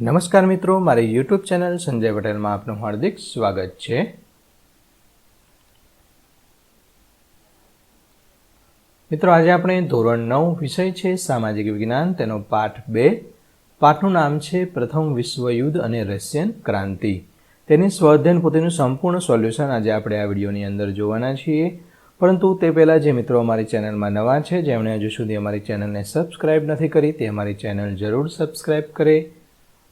નમસ્કાર મિત્રો, મારી યુટ્યુબ ચેનલ સંજય પટેલમાં આપનું હાર્દિક સ્વાગત છે. મિત્રો, આજે આપણે ધોરણ નવ વિષય છે, સામાજિક વિજ્ઞાન. તેનો પાઠ બે. પાઠનું નામ છે, પ્રથમ વિશ્વયુદ્ધ અને રશિયન ક્રાંતિ તેની સ્વાધ્યાયન પોતેનું સંપૂર્ણ સોલ્યુશન આજે આપણે આ વિડીયોની અંદર જોવાના છીએ. પરંતુ તે પહેલાં જે મિત્રો અમારી ચેનલમાં નવા છે, જેમણે હજુ સુધી અમારી ચેનલને સબસ્ક્રાઇબ નથી કરી, તે અમારી ચેનલ જરૂર સબસ્ક્રાઇબ કરે.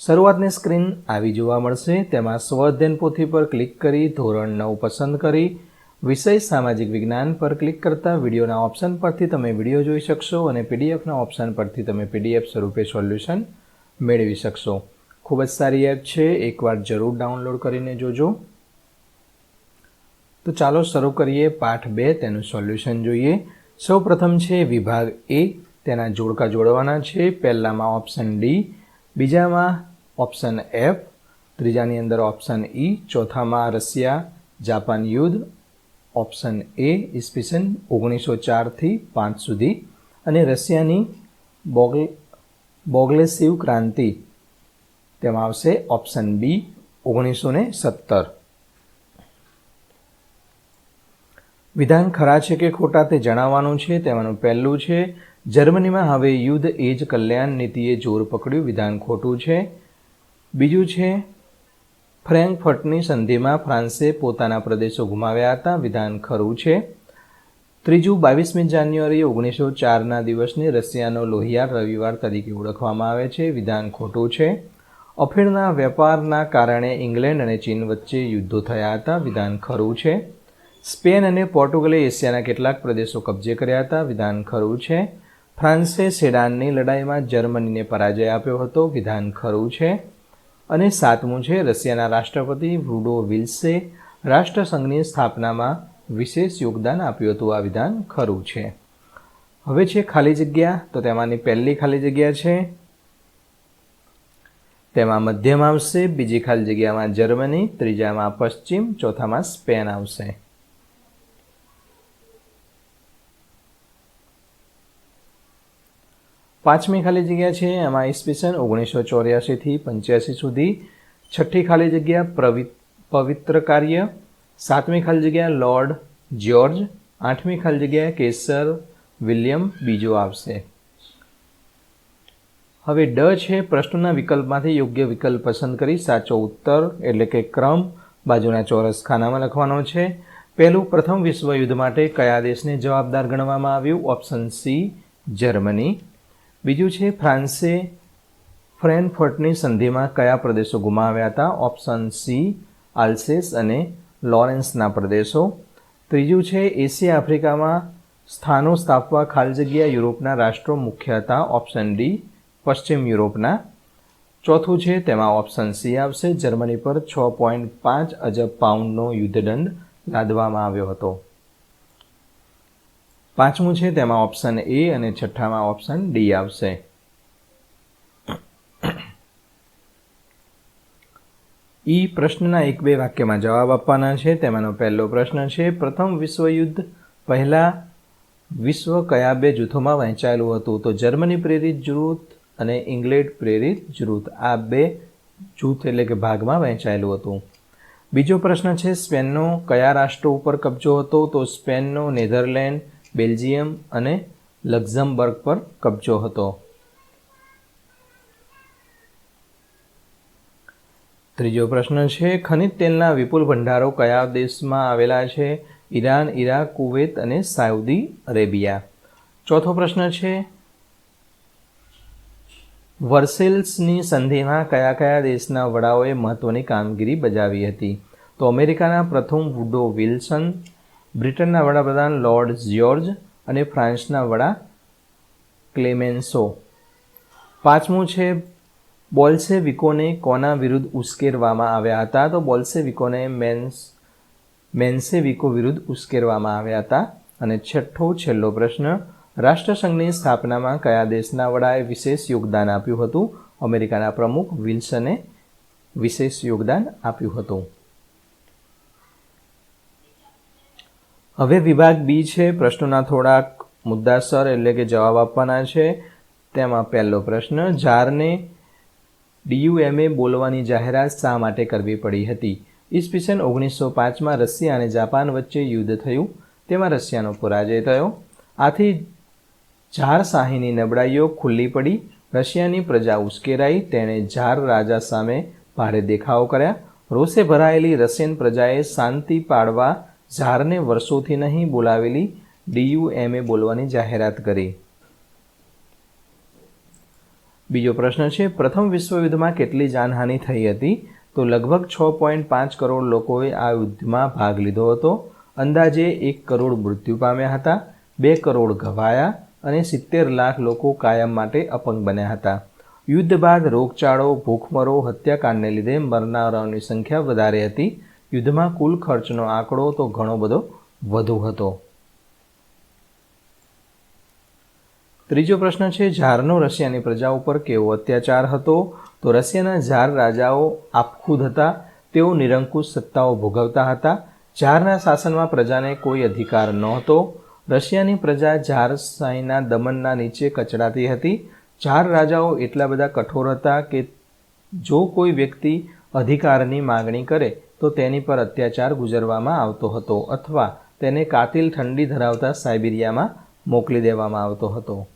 શરૂઆતની સ્ક્રીન આવી જોવા મળશે. તેમાં સ્વઅધ્યયન પોથી પર ક્લિક કરી, ધોરણ નવ પસંદ કરી, વિષય સામાજિક વિજ્ઞાન પર ક્લિક કરતા વિડીયોના ઓપ્શન પરથી તમે વીડિયો જોઈ શકશો અને પીડીએફના ઓપ્શન પરથી તમે પીડીએફ સ્વરૂપે સોલ્યુશન મેળવી શકશો. ખૂબ જ સારી એપ છે. એકવાર જરૂર ડાઉનલોડ કરીને જોજો. તો ચાલો શરૂ કરીએ પાઠ બે, તેનું સોલ્યુશન જોઈએ. સૌ પ્રથમ છે વિભાગ એ. તેના જોડકા જોડવાના છે. પહેલામાં ઓપ્શન ડી. બીજામાં ઓપ્શન એફ ત્રીજાની અંદર ઓપ્શન ઈ ચોથામાં રશિયા, જાપાન યુદ્ધ, ઓપ્શન એ ઈસવીસન ઓગણીસો ચારથી પાંચ સુધી. અને રશિયાની બોગલ, બોગલેસિવ ક્રાંતિ, તેમાં આવશે ઓપ્શન બી ઓગણીસો ને સત્તર. વિધાન ખરા છે કે ખોટા તે જણાવવાનું છે, તેમાંનું પહેલું છે, જર્મનીમાં હવે યુદ્ધ એ જ કલ્યાણ નીતિએ જોર પકડ્યું, વિધાન ખોટું છે. બીજું છે, ફ્રેન્કફર્ટની સંધિમાં ફ્રાન્સે પોતાના પ્રદેશો ગુમાવ્યા હતા. વિધાન ખરું છે. ત્રીજું, બાવીસમી જાન્યુઆરી ઓગણીસો ચારના દિવસને રશિયાનો લોહિયાર રવિવાર તરીકે ઓળખવામાં આવે છે. વિધાન ખોટું છે. અફીણના વેપારના કારણે ઇંગ્લેન્ડ અને ચીન વચ્ચે યુદ્ધો થયા હતા. વિધાન ખરું છે. સ્પેન અને પોર્ટુગલે એશિયાના કેટલાક પ્રદેશો કબજે કર્યા હતા. વિધાન ખરું છે. ફ્રાન્સે સેડાનની લડાઈમાં જર્મનીને પરાજય આપ્યો હતો. વિધાન ખરું છે. અને સાતમું છે, રશિયાના રાષ્ટ્રપતિ વૃડો વિલ્સે રાષ્ટ્રસંઘની સ્થાપનામાં વિશેષ યોગદાન આપ્યું હતું. આ વિધાન ખરું છે. હવે છે ખાલી જગ્યા. તો તેમાંની પહેલી ખાલી જગ્યા છે. તેમાં મધ્યમ આવશે, બીજી ખાલી જગ્યામાં જર્મની, ત્રીજામાં પશ્ચિમ, ચોથામાં સ્પેન આવશે. પાંચમી ખાલી જગ્યા છે, એમાં ઈસવીસન ઓગણીસો ચોર્યાસીથી પંચ્યાસી સુધી. છઠ્ઠી ખાલી જગ્યા પ્રવિ પવિત્ર કાર્ય. સાતમી ખાલી જગ્યા લોર્ડ જ્યોર્જ. આઠમી ખાલી જગ્યા કેસર વિલિયમ. બીજો આવશે. હવે ડ છે, પ્રશ્નના વિકલ્પમાંથી યોગ્ય વિકલ્પ પસંદ કરી સાચો ઉત્તર, એટલે કે ક્રમ, બાજુના ચોરસ ખાનામાં લખવાનો છે. પહેલું, પ્રથમ વિશ્વયુદ્ધ માટે કયા દેશને જવાબદાર ગણવામાં આવ્યું? Option C, Germany. બીજું છે, ફ્રાન્સે ફ્રેન્કફર્ટની સંધિમાં કયા પ્રદેશો ગુમાવ્યા હતા? ઓપ્શન સી, આલ્સેસ અને લોરેન્સના પ્રદેશો. ત્રીજું છે, એશિયા આફ્રિકામાં સ્થાનો સ્થાપવા ખાલી જગ્યા યુરોપના રાષ્ટ્રો મુખ્ય હતા. ઓપ્શન ડી, પશ્ચિમ યુરોપના. ચોથું છે, તેમાં ઓપ્શન સી આવશે. જર્મની પર છ પોઈન્ટ પાંચ અજબ પાઉન્ડનો યુદ્ધદંડ લાદવામાં આવ્યો હતો. પાંચમું છે, તેમાં ઓપ્શન એ અને છઠ્ઠામાં ઓપ્શન ડી આવશે. ઈ પ્રશ્નના એક બે વાક્યમાં જવાબ આપવાના છે, તેમાંનો પહેલો પ્રશ્ન છે, પ્રથમ વિશ્વયુદ્ધ પહેલાં વિશ્વ કયા બે જૂથોમાં વહેંચાયેલું હતું? તો જર્મની પ્રેરિત જૂથ અને ઇંગ્લેન્ડ પ્રેરિત જૂથ, આ બે જૂથ એટલે કે ભાગમાં વહેંચાયેલું હતું. બીજો પ્રશ્ન છે, સ્પેનનો કયા રાષ્ટ્રો ઉપર કબજો હતો? તો સ્પેનનો નેધરલેન્ડ બેલ્જિયમ અને લક્ઝમબર્ગ પર કબજો હતો. ત્રીજો પ્રશ્ન છે, ખનિજ તેલના વિપુલ ભંડારો કયા દેશમાં આવેલા છે? ઈરાન, ઈરાક, કુવેત અને સાઉદી અરેબિયા. ચોથો પ્રશ્ન છે, વર્સેલ્સની સંધિમાં કયા કયા દેશના વડાઓએ મહત્વની કામગીરી બજાવી હતી? તો અમેરિકાના પ્રથમ વુડો વિલ્સન બ્રિટનના વડાપ્રધાન લોર્ડ જ્યોર્જ અને ફ્રાન્સના વડા ક્લેમેન્સો. પાંચમું છે બોલ્સેવિકોને કોના વિરુદ્ધ ઉશ્કેરવામાં આવ્યા હતા? તો બોલ્સેવિકોને મેન્સ, મેન્સેવિકો વિરુદ્ધ ઉશ્કેરવામાં આવ્યા હતા. અને છઠ્ઠો, છેલ્લો પ્રશ્ન, રાષ્ટ્રસંઘની સ્થાપનામાં કયા દેશના વડાએ વિશેષ યોગદાન આપ્યું હતું? અમેરિકાના પ્રમુખ વિલ્સને વિશેષ યોગદાન આપ્યું હતું. હવે વિભાગ બી છે, પ્રશ્નોના થોડાક મુદ્દાસર એટલે કે જવાબ આપવાના છે. તેમાં પહેલો પ્રશ્ન ઝારને ડીયુએમએ બોલવાની જાહેરાત શા માટે કરવી પડી હતી? ઈસવીસન ઓગણીસો પાંચમાં રશિયા અને જાપાન વચ્ચે યુદ્ધ થયું. તેમાં રશિયાનો પરાજય થયો. આથી ઝાર શાહીની નબળાઈઓ ખુલ્લી પડી. રશિયાની પ્રજા ઉશ્કેરાઈ. તેણે ઝાર રાજા સામે ભારે દેખાવો કર્યા. રોષે ભરાયેલી રશિયન પ્રજાએ શાંતિ પાડવા ઝારને વર્ષોથી નહીં બોલાવેલી ડીયુએમએ બોલવાની જાહેરાત કરી. બીજો પ્રશ્ન છે, પ્રથમ વિશ્વયુદ્ધમાં કેટલી જાનહાનિ થઈ હતી? તો લગભગ છ પોઈન્ટ પાંચ કરોડ લોકોએ આ યુદ્ધમાં ભાગ લીધો હતો. અંદાજે એક કરોડ મૃત્યુ પામ્યા હતા, બે કરોડ ઘવાયા અને સિત્તેર લાખ લોકો કાયમ માટે અપંગ બન્યા હતા. યુદ્ધ બાદ રોગચાળો, ભૂખમરો, હત્યાકાંડને લીધે મરનારાઓની સંખ્યા વધારે હતી. યુદ્ધમાં કુલ ખર્ચનો આંકડો તો ઘણો બધો વધુ હતો. ત્રીજો પ્રશ્ન છે ઝારનો રશિયાની પ્રજા ઉપર કેવો અત્યાચાર હતો? તો રશિયાના ઝાર રાજાઓ આપખુદ હતા, તેઓ નિરંકુશ સત્તાઓ ભોગવતા હતા. ઝારના શાસનમાં પ્રજાને કોઈ અધિકાર નહોતો. રશિયાની પ્રજા ઝાર શાહીના દમનના નીચે કચડાતી હતી. ઝાર રાજાઓ એટલા બધા કઠોર હતા કે જો કોઈ વ્યક્તિ અધિકારની માગણી કરે તો તેની પર અત્યાચાર ગુજરવામાં આવતો હતો અથવા તેને કાતિલ ઠંડી ધરાવતા સાઇબિરિયામાં મોકલી દેવામાં આવતો હતો.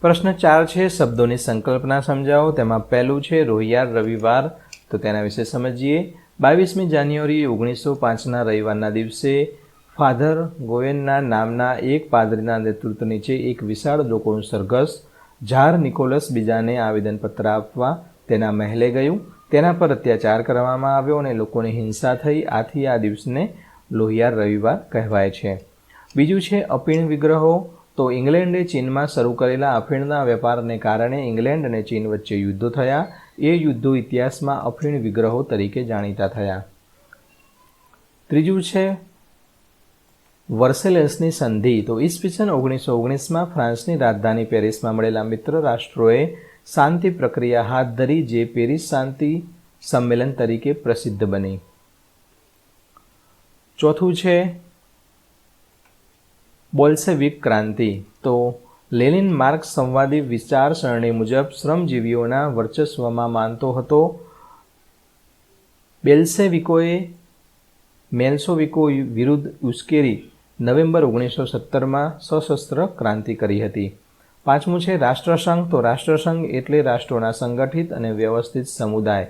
પ્રશ્ન ચાર છે, શબ્દોની સંકલ્પના સમજાવો. તેમાં પહેલું છે, રોહિયાર રવિવાર. તો તેના વિશે સમજીએ. બાવીસમી જાન્યુઆરી ઓગણીસો પાંચના રવિવારના દિવસે ફાધર ગોયનના નામના એક પાદરીના નેતૃત્વ નીચે એક વિશાળ લોકોનું સરઘસ, ઝાર નિકોલસ બીજાને આવેદનપત્ર આપવા તેના મહેલે ગયું, તેના પર અત્યાચાર કરવામાં આવ્યો અને લોકોની હિંસા થઈ, આથી આ દિવસને લોહિયાર રવિવાર કહેવાય છે. બીજું છે અપીણ વિગ્રહો. તો ઇંગ્લેન્ડે ચીનમાં શરૂ કરેલા અફીણના વેપારને કારણે ઇંગ્લેન્ડ અને ચીન વચ્ચે યુદ્ધો થયા. એ યુદ્ધો ઇતિહાસમાં અફીણ વિગ્રહો તરીકે જાણીતા થયા. ત્રીજું છે વર્સેલેસની સંધિ. તો ઈસવીસન ઓગણીસો ઓગણીસમાં ફ્રાન્સની રાજધાની પેરિસમાં મળેલા મિત્ર રાષ્ટ્રોએ શાંતિ પ્રક્રિયા હાથ ધરી જે પેરિસ શાંતિ સંમેલન તરીકે પ્રસિદ્ધ બની. ચોથું છે બોલ્સેવિક ક્રાંતિ. તો લેનિન માર્ક સંવાદી વિચારસરણી મુજબ શ્રમજીવીઓના વર્ચસ્વમાં માનતો હતો. બેલ્સેવિકોએ મેલ્સોવિકો વિરુદ્ધ ઉશ્કેરી નવેમ્બર ઓગણીસો સત્તરમાં સશસ્ત્ર ક્રાંતિ કરી હતી. પાંચમું છે રાષ્ટ્રસંઘ. તો રાષ્ટ્રસંઘ એટલે રાષ્ટ્રોના સંગઠિત અને વ્યવસ્થિત સમુદાય.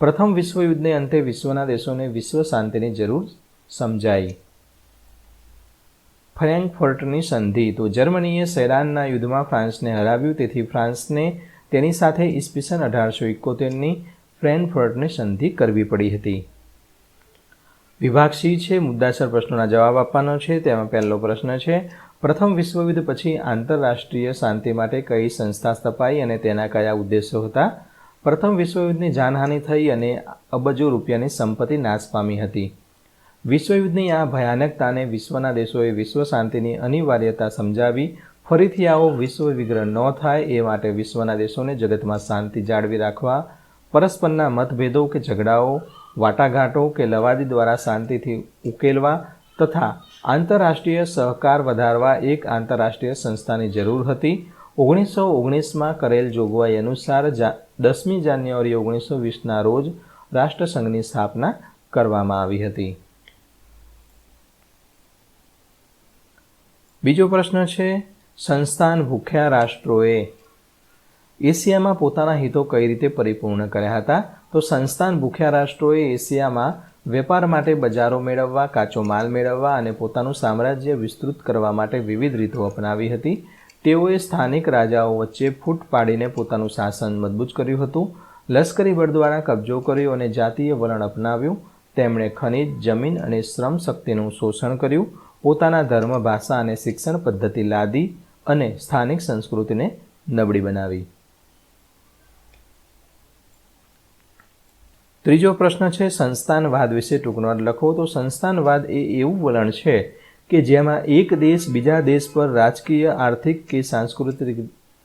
પ્રથમ વિશ્વયુદ્ધને અંતે વિશ્વના દેશોને વિશ્વ શાંતિની જરૂર સમજાઈ. ફ્રેન્કફર્ટની સંધિ. તો જર્મનીએ સેરાનના યુદ્ધમાં ફ્રાન્સને હરાવ્યું. તેથી ફ્રાન્સને તેની સાથે ઈસવીસન અઢારસો એકોતેરની ફ્રેન્કફર્ટની સંધિ કરવી પડી હતી. વિભાગ સી છે. મુદ્દાસર પ્રશ્નોના જવાબ આપવાનો છે. તેમાં પહેલો પ્રશ્ન છે પ્રથમ વિશ્વયુદ્ધ પછી આંતરરાષ્ટ્રીય શાંતિ માટે કઈ સંસ્થા સ્થપાઈ અને તેના કયા ઉદ્દેશો હતા? પ્રથમ વિશ્વયુદ્ધની જાનહાનિ થઈ અને અબજો રૂપિયાની સંપત્તિ નાશ પામી હતી. વિશ્વયુદ્ધની આ ભયાનકતાને વિશ્વના દેશોએ વિશ્વ શાંતિની અનિવાર્યતા સમજાવી ફરીથી આવો વિશ્વ વિગ્રહ ન થાય એ માટે વિશ્વના દેશોને જગતમાં શાંતિ જાળવી રાખવા, પરસ્પરના મતભેદો કે ઝઘડાઓ, વાટાઘાટો કે લવાદી દ્વારા શાંતિથી ઉકેલવા તથા આંતરરાષ્ટ્રીય સહકાર વધારવા એક આંતરરાષ્ટ્રીય સંસ્થાની જરૂર હતી. ઓગણીસો ઓગણીસમાં કરેલ જોગવાઈ અનુસાર દસમી જાન્યુઆરી ઓગણીસો વીસના રોજ રાષ્ટ્રસંઘની સ્થાપના કરવામાં આવી હતી. બીજો પ્રશ્ન છે, સંસ્થાન ભૂખ્યા રાષ્ટ્રોએ એશિયામાં પોતાના હિતો કઈ રીતે પરિપૂર્ણ કર્યા હતા? તો સંસ્થાન ભૂખ્યા રાષ્ટ્રોએ એશિયામાં વેપાર માટે બજારો મેળવવા, કાચો માલ મેળવવા અને પોતાનું સામ્રાજ્ય વિસ્તૃત કરવા માટે વિવિધ રીતો અપનાવી હતી. તેઓએ સ્થાનિક રાજાઓ વચ્ચે ફૂટ પાડીને પોતાનું શાસન મજબૂત કર્યું હતું. લશ્કરી બળ દ્વારા કબજો કર્યો અને જાતીય વલણ અપનાવ્યું. તેમણે ખનિજ, જમીન અને શ્રમ શક્તિનું શોષણ કર્યું. પોતાના ધર્મ, ભાષા અને શિક્ષણ પદ્ધતિ લાદી અને સ્થાનિક સંસ્કૃતિને નબળી બનાવી. ત્રીજો પ્રશ્ન છે, સંસ્થાનવાદ વિશે ટૂંકનોટ લખો. તો સંસ્થાનવાદ એ એવું વલણ છે કે જેમાં એક દેશ બીજા દેશ પર રાજકીય, આર્થિક કે સાંસ્કૃતિક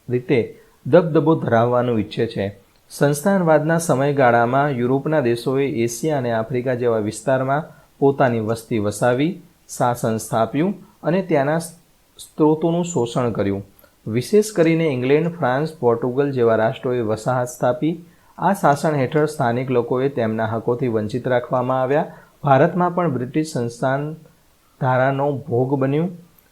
રીતે દબદબો ધરાવવાનું ઈચ્છે છે. સંસ્થાનવાદના સમયગાળામાં યુરોપના દેશોએ એશિયા અને આફ્રિકા જેવા વિસ્તારમાં પોતાની વસ્તી વસાવી, શાસન સ્થાપ્યું અને ત્યાંના સ્ત્રોતોનું શોષણ કર્યું. વિશેષ કરીને ઇંગ્લેન્ડ, ફ્રાન્સ, પોર્ટુગલ જેવા રાષ્ટ્રોએ વસાહત સ્થાપી આ શાસન હેઠળ સ્થાનિક લોકોએ તેમના હકોથી વંચિત રાખવામાં આવ્યા. ભારતમાં પણ બ્રિટિશ સંસ્થાન ધારાનો ભોગ બન્યું.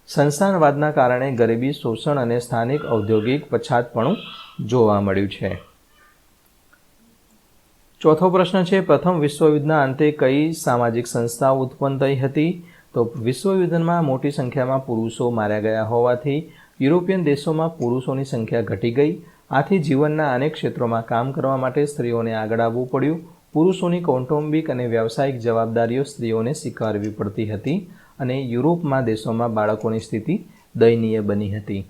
સંસ્થાનવાદના કારણે ગરીબી, શોષણ અને સ્થાનિક ઔદ્યોગિક પછાતપણું જોવા મળ્યું છે. ચોથો પ્રશ્ન છે, પ્રથમ વિશ્વયુદ્ધના અંતે કઈ સામાજિક સંસ્થાઓ ઉત્પન્ન થઈ હતી? તો વિશ્વયુદ્ધમાં મોટી સંખ્યામાં પુરુષો માર્યા ગયા હોવાથી યુરોપિયન દેશોમાં પુરુષોની સંખ્યા ઘટી ગઈ. આથી જીવનના અનેક ક્ષેત્રોમાં કામ કરવા માટે સ્ત્રીઓને આગળ આવવું પડ્યું. પુરુષોની કૌટુંબિક અને વ્યવસાયિક જવાબદારીઓ સ્ત્રીઓને સ્વીકારવી પડતી હતી અને યુરોપમાં દેશોમાં બાળકોની સ્થિતિ દયનીય બની હતી.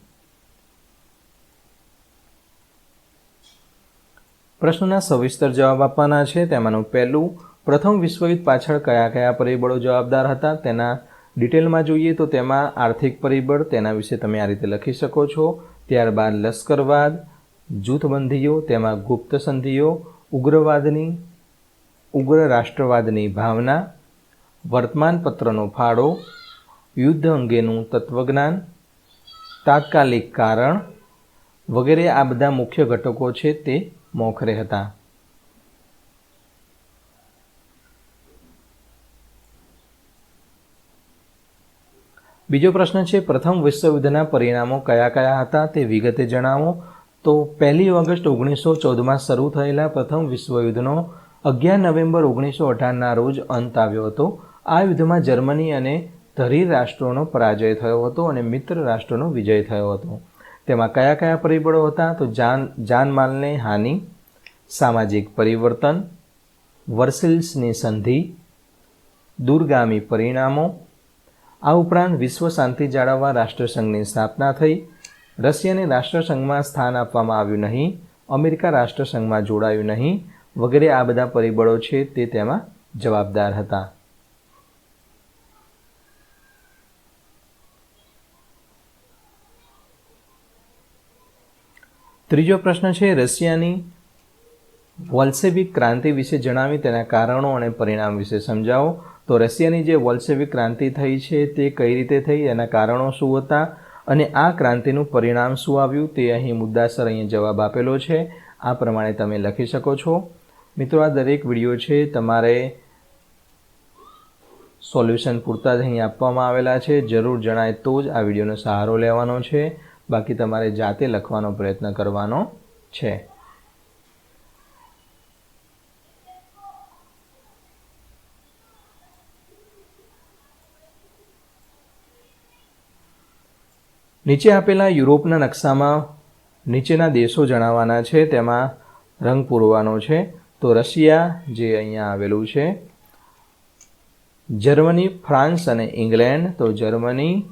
પ્રશ્નના સવિસ્તર જવાબ આપવાના છે. તેમાંનું પહેલું, પ્રથમ વિશ્વયુદ્ધ પાછળ કયા કયા પરિબળો જવાબદાર હતા? તેના ડિટેલમાં જોઈએ તો તેમાં આર્થિક પરિબળ, તેના વિશે તમે આ રીતે લખી શકો છો. ત્યારબાદ લશ્કરવાદ જૂથબંધીઓ, તેમાં ગુપ્ત સંધિઓ ઉગ્રવાદની, ઉગ્ર રાષ્ટ્રવાદની ભાવના, વર્તમાનપત્રનો ફાળો, યુદ્ધ અંગેનું તત્વજ્ઞાન, તાત્કાલિક કારણ વગેરે આ બધા મુખ્ય ઘટકો છે તે મોખરે હતા. બીજો પ્રશ્ન છે, પ્રથમ વિશ્વયુદ્ધના પરિણામો કયા કયા હતા તે વિગતે જણાવો. તો પહેલી ઓગસ્ટ ઓગણીસો ચૌદમાં શરૂ થયેલા પ્રથમ વિશ્વયુદ્ધનો અગિયાર નવેમ્બર ઓગણીસો અઢારના રોજ અંત આવ્યો હતો. આ યુદ્ધમાં જર્મની અને ધરીર રાષ્ટ્રોનો પરાજય થયો હતો અને મિત્ર રાષ્ટ્રોનો વિજય થયો હતો. તેમાં કયા કયા પરિબળો હતા? તો જાન, જાનમાલને હાનિ, સામાજિક પરિવર્તન, વર્સિલ્સની સંધિ, દૂરગામી પરિણામો. આ ઉપરાંત વિશ્વ શાંતિ જાળવવા રાષ્ટ્રસંઘની સ્થાપના થઈ. રશિયાને રાષ્ટ્રસંઘમાં સ્થાન આપવામાં આવ્યું નહીં, અમેરિકા રાષ્ટ્રસંઘમાં જોડાયું નહીં, વગેરે આ બધા પરિબળો છે તે તેમાં જવાબદાર હતા. ત્રીજો પ્રશ્ન છે, રશિયાની વોલ્સેવિક ક્રાંતિ વિશે જણાવી તેના કારણો અને પરિણામ વિશે સમજાવો. તો રશિયાની જે વોલ્સેવિક ક્રાંતિ થઈ છે તે કઈ રીતે થઈ, એના કારણો શું હતા? અને આ ક્રાંતિનું પરિણામ શું આવ્યું તે અહીં મુદ્દાસર અહીં જવાબ આપેલો છે. આ પ્રમાણે તમે લખી શકો છો. મિત્રો, આ દરેક વીડિયો છે તમારે સોલ્યુશન પૂરતા જ અહીં આપવામાં આવેલા છે. જરૂર જણાય તો જ આ વિડીયોનો સહારો લેવાનો છે. બાકી તમારે જાતે લખવાનો પ્રયત્ન કરવાનો છે. નીચે આપેલા યુરોપના નકશામાં નીચેના દેશો જણાવવાના છે, તેમાં રંગ પૂરવાનો છે. તો રશિયા, જે અહીંયા આવેલું છે. જર્મની, ફ્રાન્સ અને ઇંગ્લેન્ડ. તો જર્મની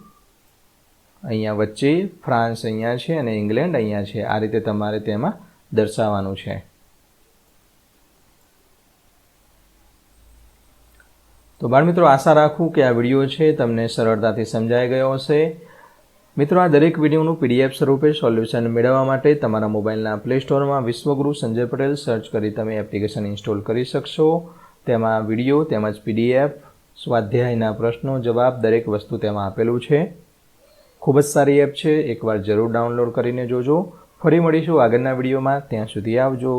અહીંયા વચ્ચે, ફ્રાન્સ અહીંયા છે અને ઇંગ્લેન્ડ અહીંયા છે. આ રીતે તમારે તેમાં દર્શાવવાનું છે. તો બાળમિત્રો, આશા રાખું કે આ વીડિયો છે તમને સરળતાથી સમજાઈ ગયો હશે. મિત્રો, આ દરેક વિડીયોનું પીડીએફ સ્વરૂપે સોલ્યુશન મેળવવા માટે તમારા મોબાઈલના પ્લે સ્ટોરમાં વિશ્વગુરુ સંજય પટેલ સર્ચ કરી તમે એપ્લિકેશન ઇન્સ્ટોલ કરી શકશો. તેમાં વીડિયો તેમજ પીડીએફ, સ્વાધ્યાયના પ્રશ્નો, જવાબ દરેક વસ્તુ તેમાં આપેલું છે. ખૂબ જ સારી એપ છે. એકવાર જરૂર ડાઉનલોડ કરીને જોજો. ફરી મળીશું આગળના વિડીયોમાં. ત્યાં સુધી આવજો.